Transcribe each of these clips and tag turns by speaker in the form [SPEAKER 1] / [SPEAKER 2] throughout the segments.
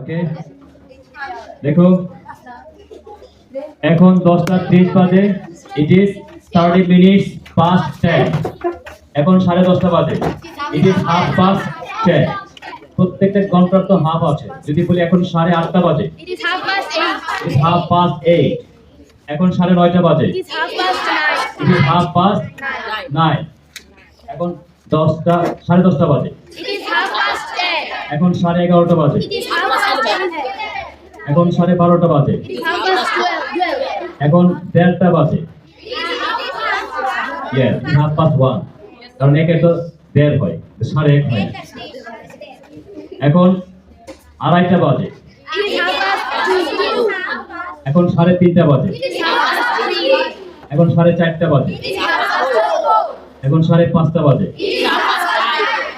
[SPEAKER 1] ওকে দেখো। এখন দশটা ত্রিশ বাজে। It is thirty minutes past ten এখন সাড়ে দশটা বাজে। It is half past ten প্রত্যেকটা ঘণ্টার তো হাফ আছে। যদি বলি এখন সাড়ে আটটা বাজে। হাফ পাস্ট এইট এখন সাড়ে নয়টা বাজে। Half past. নাইন এখন দশটা সাড়ে দশটা বাজে. এখন সাড়ে এগারোটা বাজে
[SPEAKER 2] It is half past ten.
[SPEAKER 1] এখন সাড়ে বারোটা বাজে। এখন দেড়টা বাজে। কারণ একে তো দেড় হয়, সাড়ে এক হয়। এখন আড়াইটা বাজে। এখন সাড়ে তিনটা বাজে। এখন সাড়ে চারটা বাজে। এখন সাড়ে পাঁচটা বাজে।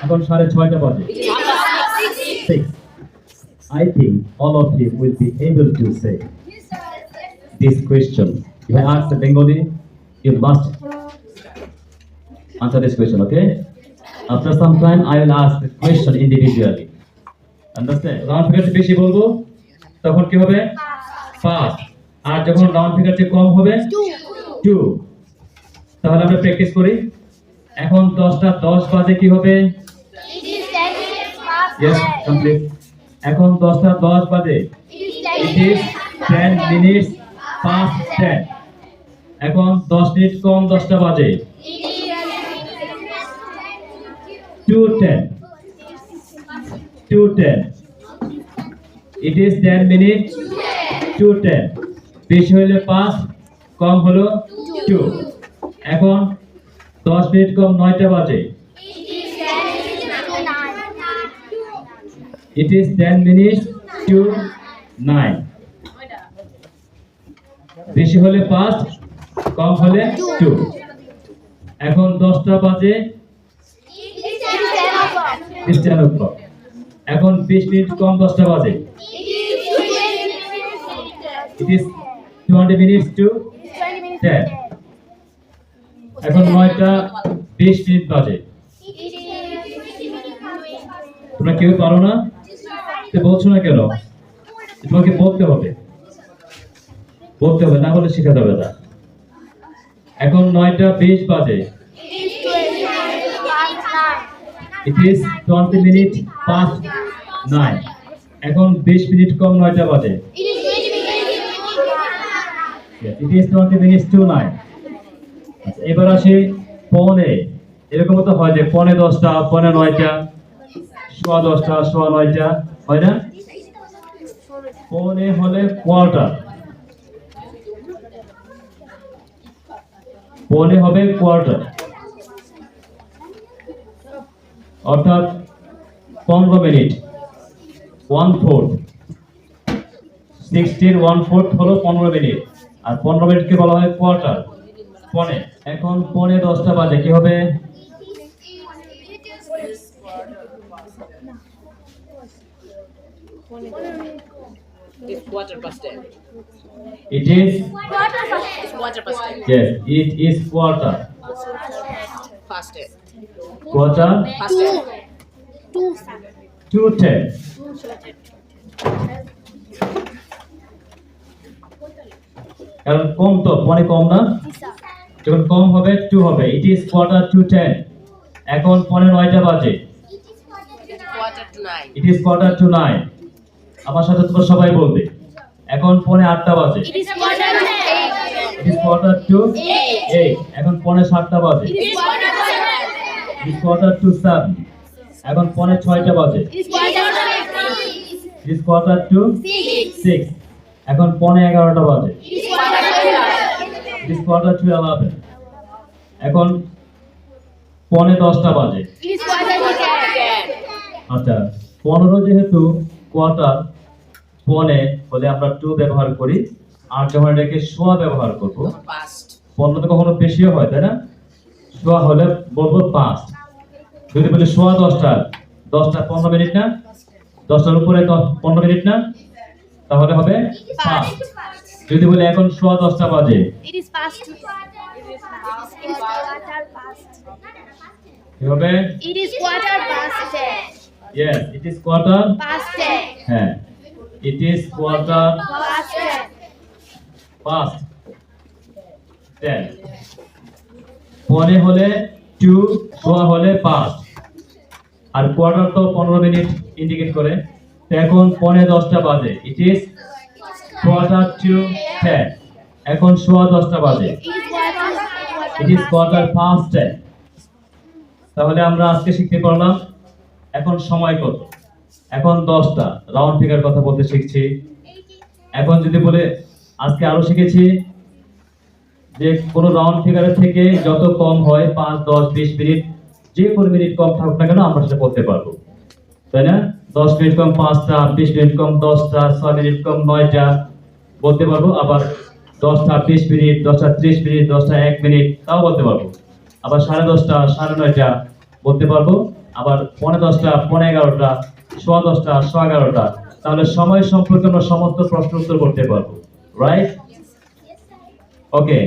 [SPEAKER 1] এখন সাড়ে ছয়টা বাজে। Six I think all of you will be able to say this question if I ask the Bengali you must answer this question okay after some time I will ask the question individually understand round figure বেশি বলব তখন কি হবে পাঁচ আর যখন round figure চেয়ে কম হবে two তাহলে আমরা প্র্যাকটিস করি এখন দশটা দশ বাজে কি হবে
[SPEAKER 2] It is
[SPEAKER 1] এখন দশটা দশ বাজে। মিনিটস পাঁচ এখন দশ মিনিট কম দশটা বাজে। To ten to ten it is ten minute to ten বেশি হলে পাঁচ, কম হলো টু এখন দশ মিনিট কম নয়টা বাজে। It is ten minute to nine বেশি হলে পাঁচ কম হলে টু এখন দশটা বাজে এখন বিশ মিনিট, কম দশটা বাজে। It is twenty minutes to ten এখন নয়টা বিশ মিনিট বাজে। তোমরা কেউ পারো না? বলছো না কেন? তোমাকে বলতে হবে। বলতে হবে, না বলে শেখা যাবে না। এখন নয়টা বিশ বাজে। It is twenty minute past nine এখন বিশ মিনিট কম নয়টা বাজে। It is twenty minute to nine এবার আসি পনে। এরকম তো হয় যে পনে দশটা, পনে নয়টা, সোয়া দশটা, সোয়া নয়টা। হয় না? পনে হলে কোয়ার্টার। পনে হবে কোয়ার্টার। অর্থাৎ পনেরো minute. One fourth. সিক্সটির one fourth হলো পনেরো মিনিট। আর পনেরো মিনিটকে বলা হয় কোয়ার্টার। পনে এখন পনে দশটা বাজে, কি হবে?
[SPEAKER 3] It's quarter past ten.
[SPEAKER 1] It is
[SPEAKER 3] It's quarter past ten.
[SPEAKER 1] Yes it is quarter
[SPEAKER 3] Past ten.
[SPEAKER 1] Quarter
[SPEAKER 3] Past ten.
[SPEAKER 1] To ten কারণ কম তো পনে কম না যখন কম হবে টু হবে it is quarter to ten এখন পনে নয়টা বাজে
[SPEAKER 3] Quarter to nine.
[SPEAKER 1] It is quarter to nine আমার সাথে তোমরা সবাই বলবে। এখন পনে আটটা বাজে. এখন পনে সাতটা বাজে। কোয়ার্টার টু সেভেন এখন পনে ছয়টা বাজে. ইট কোয়ার্টার টু সিক্স এখন পনে এগারোটা বাজে. ইট কোয়ার্টার টু এখন পনে দশটা বাজে. আচ্ছা পনেরো যেহেতু কোয়ার্টার পনে হলে আমরা টু ব্যবহার করি আর যখন এটাকে সোয়া ব্যবহার করব. পনেরো তো কখনো বেশিও হয় তাই না? সোয়া হলে বলব পাঁচ যদি বলি সোয়া দশটা দশটা পনেরো মিনিট না? দশটার উপরে দশ- পনেরো মিনিট না? তাহলে হবে পাঁচ যদি বলি এখন সোয়া দশটা বাজে. কি হবে? It is quarter
[SPEAKER 2] Past ten.
[SPEAKER 1] হ্যাঁ It is quarter
[SPEAKER 2] Past ten.
[SPEAKER 1] পনে হলে টু সোয়া হলে পাস্ট আর কোয়ার্টার তো পনেরো মিনিট ইন্ডিকেট করে। এখন পনে দশটা বাজে। It is quarter to ten এখন সোয়া দশটা বাজে. It is quarter past ten তাহলে আমরা আজকে শিখতে পারলাম। এখন সময় কত? এখন দশটা, রাউন্ড ফিগার কথা বলতে শিখছি। এখন যদি বলে, আজকে আরও শিখেছি, যে কোনো রাউন্ড ফিগারের থেকে যত কম হয় পাঁচ, দশ, বিশ মিনিট, যে কোনো মিনিট কম থাকুক না কেন, আমরা সেটা বলতে পারব। তাই না? দশ মিনিট কম পাঁচটা, বিশ মিনিট কম দশটা, ছয় মিনিট কম নয়টা, বলতে পারব। আবার দশটা, বিশ মিনিট, দশটা, ত্রিশ মিনিট, দশটা, এক মিনিট, তাও বলতে পারব। আবার সাড়ে দশটা, সাড়ে নয়টা, বলতে পারব। আবার পনেরো দশটা পনেরো এগারোটা সোয়া দশটা সোয়া এগারোটা। তাহলে সময় সম্পর্কে আমরা সমস্ত প্রশ্ন উত্তর করতে পারব। Right okay